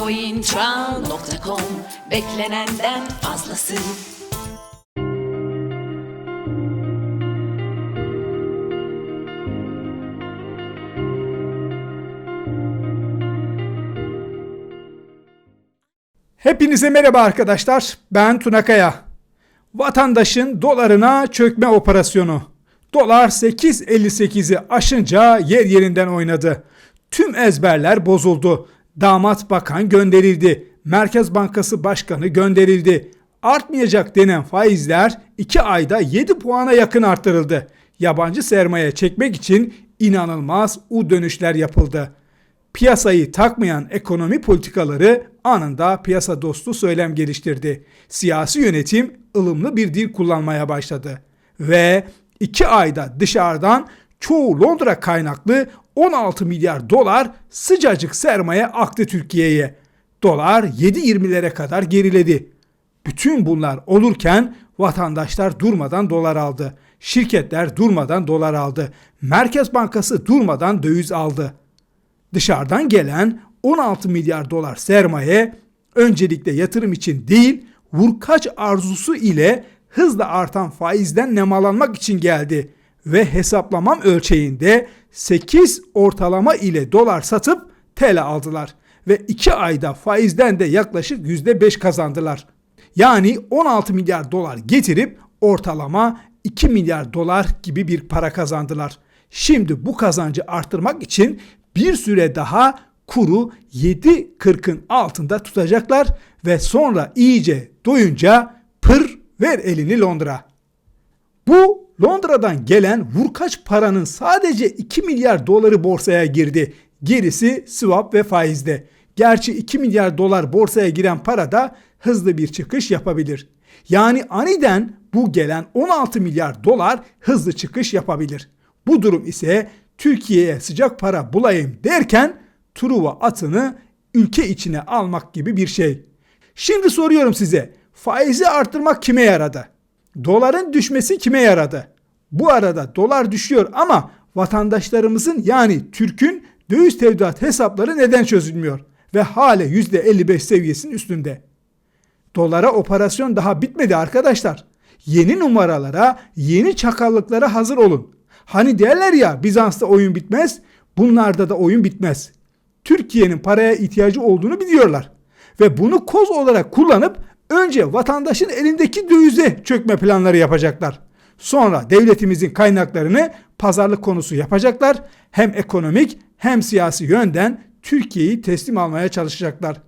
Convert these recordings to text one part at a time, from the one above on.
cointral.com Beklenenden fazlası Hepinize merhaba arkadaşlar. Ben Tunakaya. Vatandaşın dolarına çökme operasyonu. Dolar 8.58'i aşınca yer yerinden oynadı. Tüm ezberler bozuldu. Damat bakan gönderildi. Merkez Bankası Başkanı gönderildi. Artmayacak denen faizler 2 ayda 7 puana yakın arttırıldı. Yabancı sermaye çekmek için inanılmaz u dönüşler yapıldı piyasayı takmayan ekonomi politikaları anında piyasa dostu söylem geliştirdi. Siyasi yönetim ılımlı bir dil kullanmaya başladı. Ve 2 ayda dışarıdan çoğu Londra kaynaklı 16 milyar dolar sıcacık sermaye aktı Türkiye'ye. Dolar 7.20'lere kadar geriledi. Bütün bunlar olurken vatandaşlar durmadan dolar aldı. Şirketler durmadan dolar aldı. Merkez Bankası durmadan döviz aldı. Dışarıdan gelen 16 milyar dolar sermaye öncelikle yatırım için değil, vurkaç arzusu ile hızla artan faizden nemalanmak için geldi ve hesaplamam ölçeğinde 8 ortalama ile dolar satıp TL aldılar ve 2 ayda faizden de yaklaşık %5 kazandılar. Yani 16 milyar dolar getirip ortalama 2 milyar dolar gibi bir para kazandılar. Şimdi bu kazancı artırmak için bir süre daha kuru 7.40'ın altında tutacaklar ve sonra iyice doyunca pır ver elini Londra. Bu Londra'dan gelen vurkaç paranın sadece 2 milyar doları borsaya girdi. Gerisi swap ve faizde. Gerçi 2 milyar dolar borsaya giren para da hızlı bir çıkış yapabilir. Yani aniden bu gelen 16 milyar dolar hızlı çıkış yapabilir. Bu durum ise Türkiye'ye sıcak para bulayım derken Truva atını ülke içine almak gibi bir şey. Şimdi soruyorum size faizi arttırmak kime yaradı? Doların düşmesi kime yaradı? Bu arada dolar düşüyor ama vatandaşlarımızın yani Türk'ün döviz tevdiat hesapları neden çözülmüyor ve hale %55 seviyesinin üstünde? Dolara operasyon daha bitmedi arkadaşlar. Yeni numaralara, yeni çakallıklara hazır olun. Hani derler ya Bizans'ta oyun bitmez, bunlarda da oyun bitmez. Türkiye'nin paraya ihtiyacı olduğunu biliyorlar. Ve bunu koz olarak kullanıp önce vatandaşın elindeki dövize çökme planları yapacaklar. Sonra devletimizin kaynaklarını pazarlık konusu yapacaklar. Hem ekonomik hem siyasi yönden Türkiye'yi teslim almaya çalışacaklar.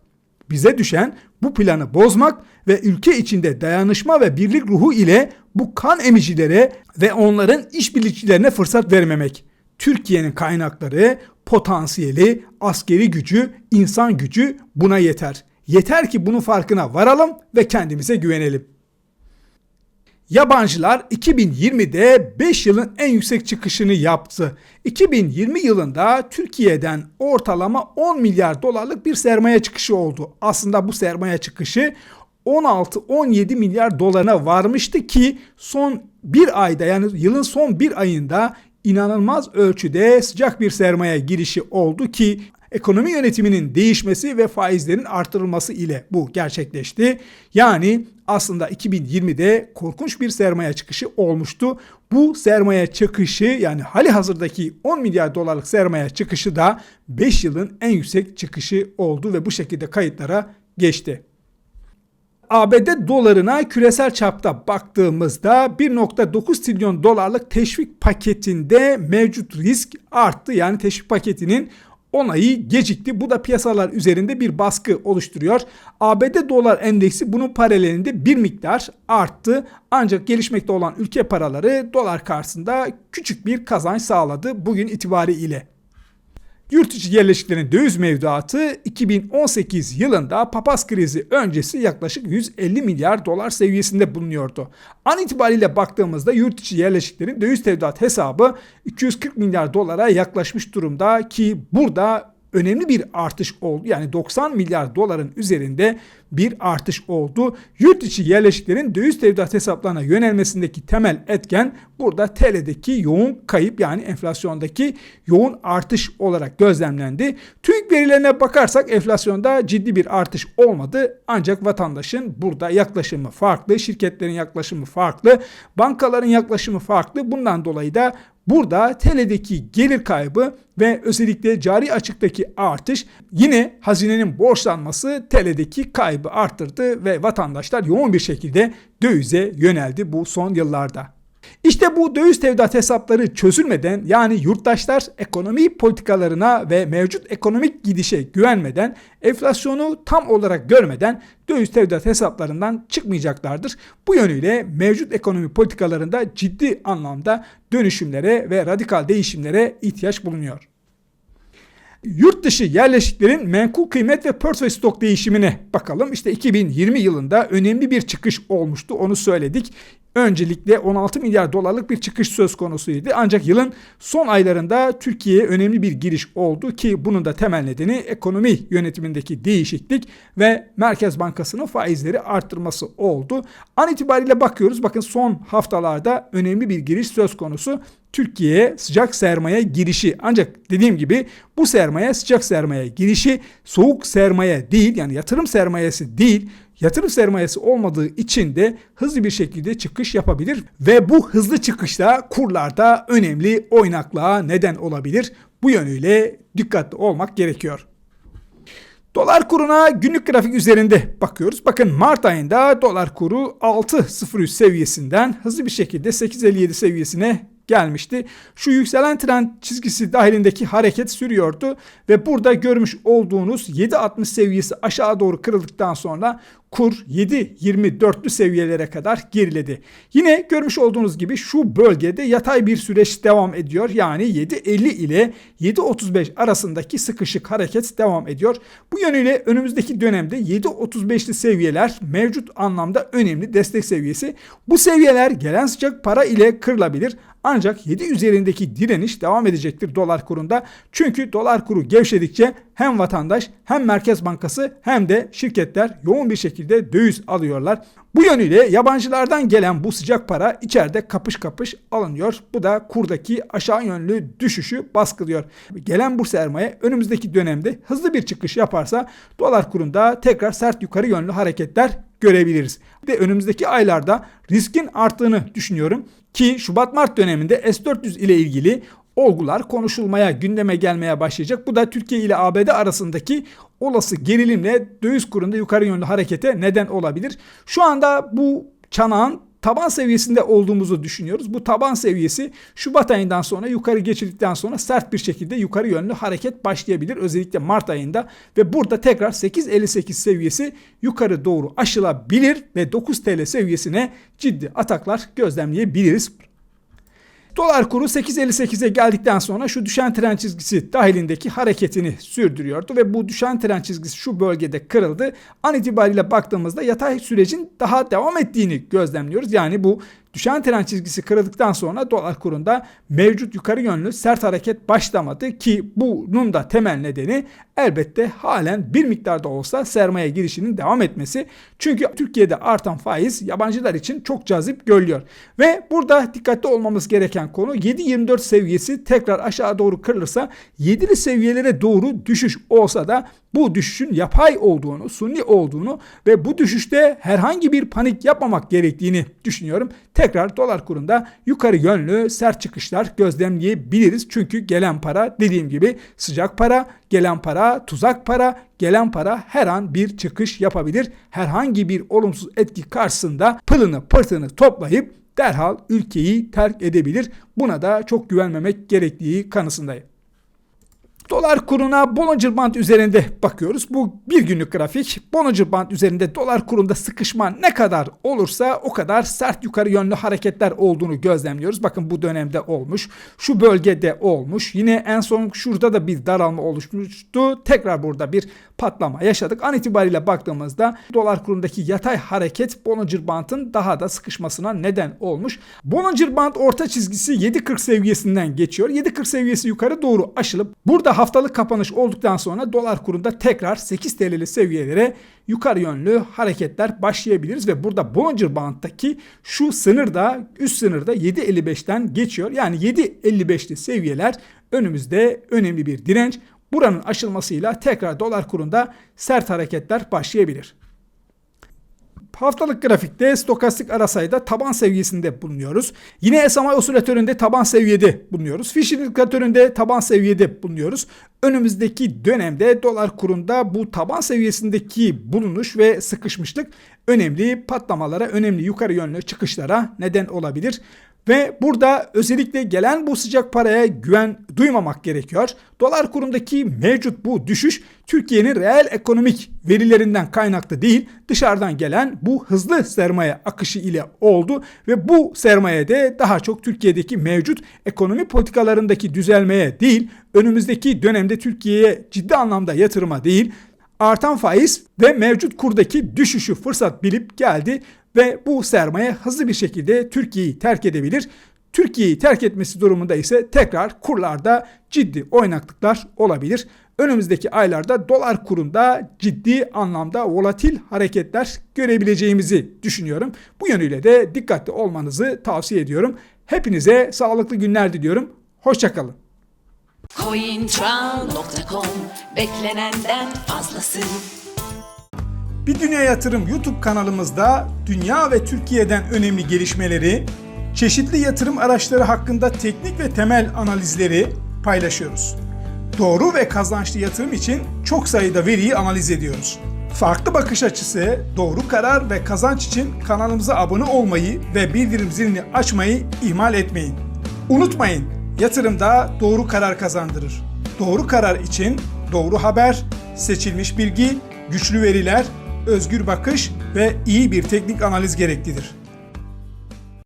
Bize düşen bu planı bozmak ve ülke içinde dayanışma ve birlik ruhu ile bu kan emicilere ve onların işbirlikçilerine fırsat vermemek. Türkiye'nin kaynakları, potansiyeli, askeri gücü, insan gücü buna yeter. Yeter ki bunun farkına varalım ve kendimize güvenelim. Yabancılar 2020'de 5 yılın en yüksek çıkışını yaptı. 2020 yılında Türkiye'den ortalama 10 milyar dolarlık bir sermaye çıkışı oldu. Aslında bu sermaye çıkışı 16-17 milyar dolarına varmıştı ki son bir ayda yani yılın son bir ayında inanılmaz ölçüde sıcak bir sermaye girişi oldu ki ekonomi yönetiminin değişmesi ve faizlerin artırılması ile bu gerçekleşti. Yani aslında 2020'de korkunç bir sermaye çıkışı olmuştu. Bu sermaye çıkışı yani hali hazırdaki 10 milyar dolarlık sermaye çıkışı da 5 yılın en yüksek çıkışı oldu ve bu şekilde kayıtlara geçti. ABD dolarına küresel çapta baktığımızda 1.9 trilyon dolarlık teşvik paketinde mevcut risk arttı. Yani teşvik paketinin onayı gecikti. Bu da piyasalar üzerinde bir baskı oluşturuyor. ABD dolar endeksi bunun paralelinde bir miktar arttı. Ancak gelişmekte olan ülke paraları dolar karşısında küçük bir kazanç sağladı bugün itibariyle. Yurt içi yerleşiklerin döviz mevduatı 2018 yılında papaz krizi öncesi yaklaşık 150 milyar dolar seviyesinde bulunuyordu. An itibariyle baktığımızda yurt içi yerleşiklerin döviz mevduat hesabı 240 milyar dolara yaklaşmış durumda ki burada önemli bir artış oldu. Yani 90 milyar doların üzerinde bir artış oldu. Yurt içi yerleşiklerin döviz tevdiat hesaplarına yönelmesindeki temel etken burada TL'deki yoğun kayıp yani enflasyondaki yoğun artış olarak gözlemlendi. TÜİK verilerine bakarsak enflasyonda ciddi bir artış olmadı. Ancak vatandaşın burada yaklaşımı farklı, şirketlerin yaklaşımı farklı, bankaların yaklaşımı farklı. Bundan dolayı da Burada TL'deki gelir kaybı ve özellikle cari açıktaki artış yine hazinenin borçlanması TL'deki kaybı arttırdı ve vatandaşlar yoğun bir şekilde dövize yöneldi bu son yıllarda. İşte bu döviz tevdiat hesapları çözülmeden yani yurttaşlar ekonomi politikalarına ve mevcut ekonomik gidişe güvenmeden enflasyonu tam olarak görmeden döviz tevdiat hesaplarından çıkmayacaklardır. Bu yönüyle mevcut ekonomi politikalarında ciddi anlamda dönüşümlere ve radikal değişimlere ihtiyaç bulunuyor. Yurt dışı yerleşiklerin menkul kıymet ve portföy stok değişimine bakalım. İşte 2020 yılında önemli bir çıkış olmuştu onu söyledik. Öncelikle 16 milyar dolarlık bir çıkış söz konusuydu. Ancak yılın son aylarında Türkiye'ye önemli bir giriş oldu ki bunun da temel nedeni ekonomi yönetimindeki değişiklik ve Merkez Bankası'nın faizleri arttırması oldu. An itibariyle bakıyoruz bakın son haftalarda önemli bir giriş söz konusu. Türkiye'ye sıcak sermaye girişi ancak dediğim gibi bu sermaye sıcak sermaye girişi soğuk sermaye değil yani yatırım sermayesi değil yatırım sermayesi olmadığı için de hızlı bir şekilde çıkış yapabilir ve bu hızlı çıkışta kurlarda önemli oynaklığa neden olabilir. Bu yönüyle dikkatli olmak gerekiyor. Dolar kuruna günlük grafik üzerinde bakıyoruz. Bakın Mart ayında dolar kuru 6.03 seviyesinden hızlı bir şekilde 8.57 seviyesine gelmişti. Şu yükselen trend çizgisi dahilindeki hareket sürüyordu ve burada görmüş olduğunuz 7.60 seviyesi aşağı doğru kırıldıktan sonra kur 7.24'lü seviyelere kadar geriledi. Yine görmüş olduğunuz gibi şu bölgede yatay bir süreç devam ediyor. Yani 7.50 ile 7.35 arasındaki sıkışık hareket devam ediyor. Bu yönüyle önümüzdeki dönemde 7.35'li seviyeler mevcut anlamda önemli destek seviyesi. Bu seviyeler gelen sıcak para ile kırılabilir. Ancak 7 üzerindeki direniş devam edecektir dolar kurunda. Çünkü dolar kuru gevşedikçe hem vatandaş hem Merkez Bankası hem de şirketler yoğun bir şekilde döviz alıyorlar. Bu yönüyle yabancılardan gelen bu sıcak para içeride kapış kapış alınıyor. Bu da kurdaki aşağı yönlü düşüşü baskılıyor. Gelen bu sermaye önümüzdeki dönemde hızlı bir çıkış yaparsa dolar kurunda tekrar sert yukarı yönlü hareketler görebiliriz. Ve önümüzdeki aylarda riskin arttığını düşünüyorum ki Şubat-Mart döneminde S400 ile ilgili olgular konuşulmaya, gündeme gelmeye başlayacak. Bu da Türkiye ile ABD arasındaki olası gerilimle döviz kurunda yukarı yönlü harekete neden olabilir. Şu anda bu çanağın taban seviyesinde olduğumuzu düşünüyoruz. Bu taban seviyesi Şubat ayından sonra yukarı geçirdikten sonra sert bir şekilde yukarı yönlü hareket başlayabilir. Özellikle Mart ayında ve burada tekrar 8.58 seviyesi yukarı doğru aşılabilir ve 9 TL seviyesine ciddi ataklar gözlemleyebiliriz. Dolar kuru 8.58'e geldikten sonra şu düşen tren çizgisi dahilindeki hareketini sürdürüyordu ve bu düşen tren çizgisi şu bölgede kırıldı. An itibariyle baktığımızda yatay sürecin daha devam ettiğini gözlemliyoruz. Yani bu Düşen tren çizgisi kırıldıktan sonra dolar kurunda mevcut yukarı yönlü sert hareket başlamadı ki bunun da temel nedeni elbette halen bir miktarda olsa sermaye girişinin devam etmesi. Çünkü Türkiye'de artan faiz yabancılar için çok cazip görülüyor. Ve burada dikkatli olmamız gereken konu 7.24 seviyesi tekrar aşağı doğru kırılırsa 7'li seviyelere doğru düşüş olsa da bu düşüşün yapay olduğunu, suni olduğunu ve bu düşüşte herhangi bir panik yapmamak gerektiğini düşünüyorum. Tekrar dolar kurunda yukarı yönlü sert çıkışlar gözlemleyebiliriz. Çünkü gelen para dediğim gibi sıcak para, gelen para tuzak para, gelen para her an bir çıkış yapabilir. Herhangi bir olumsuz etki karşısında pılını pırtını toplayıp derhal ülkeyi terk edebilir. Buna da çok güvenmemek gerektiği kanısındayım. Dolar kuruna Bollinger Band üzerinde bakıyoruz. Bu bir günlük grafik. Bollinger Band üzerinde dolar kurunda sıkışma ne kadar olursa o kadar sert yukarı yönlü hareketler olduğunu gözlemliyoruz. Bakın bu dönemde olmuş. Şu bölgede olmuş. Yine en son şurada da bir daralma oluşmuştu. Tekrar burada bir patlama yaşadık. An itibariyle baktığımızda dolar kurundaki yatay hareket Bollinger Band'ın daha da sıkışmasına neden olmuş. Bollinger Band orta çizgisi 7.40 seviyesinden geçiyor. 7.40 seviyesi yukarı doğru aşılıp burada haftalık kapanış olduktan sonra dolar kurunda tekrar 8 TL'li seviyelere yukarı yönlü hareketler başlayabiliriz ve burada Bollinger Band'daki şu sınır da üst sınır da 7.55'ten geçiyor. Yani 7.55'li seviyeler önümüzde önemli bir direnç. Buranın aşılmasıyla tekrar dolar kurunda sert hareketler başlayabilir. Haftalık grafikte stokastik ara sayıda taban seviyesinde bulunuyoruz. Yine SMA osilatöründe taban seviyede bulunuyoruz. Fisher indikatöründe taban seviyede bulunuyoruz. Önümüzdeki dönemde dolar kurunda bu taban seviyesindeki bulunuş ve sıkışmışlık önemli patlamalara, önemli yukarı yönlü çıkışlara neden olabilir. Ve burada özellikle gelen bu sıcak paraya güven duymamak gerekiyor. Dolar kurundaki mevcut bu düşüş Türkiye'nin reel ekonomik verilerinden kaynaklı değil, dışarıdan gelen bu hızlı sermaye akışı ile oldu ve bu sermaye de daha çok Türkiye'deki mevcut ekonomi politikalarındaki düzelmeye değil, önümüzdeki dönemde Türkiye'ye ciddi anlamda yatırıma değil, artan faiz ve mevcut kurdaki düşüşü fırsat bilip geldi ve bu sermaye hızlı bir şekilde Türkiye'yi terk edebilir. Türkiye'yi terk etmesi durumunda ise tekrar kurlarda ciddi oynaklıklar olabilir. Önümüzdeki aylarda dolar kurunda ciddi anlamda volatil hareketler görebileceğimizi düşünüyorum. Bu yönüyle de dikkatli olmanızı tavsiye ediyorum. Hepinize sağlıklı günler diliyorum. Hoşçakalın. Cointran.com Beklenenden fazlası Bir Dünya Yatırım YouTube kanalımızda dünya ve Türkiye'den önemli gelişmeleri, çeşitli yatırım araçları hakkında teknik ve temel analizleri paylaşıyoruz. Doğru ve kazançlı yatırım için çok sayıda veriyi analiz ediyoruz. Farklı bakış açısı, doğru karar ve kazanç için kanalımıza abone olmayı ve bildirim zilini açmayı ihmal etmeyin. Unutmayın, yatırımda doğru karar kazandırır. Doğru karar için doğru haber, seçilmiş bilgi, güçlü veriler, özgür bakış ve iyi bir teknik analiz gereklidir.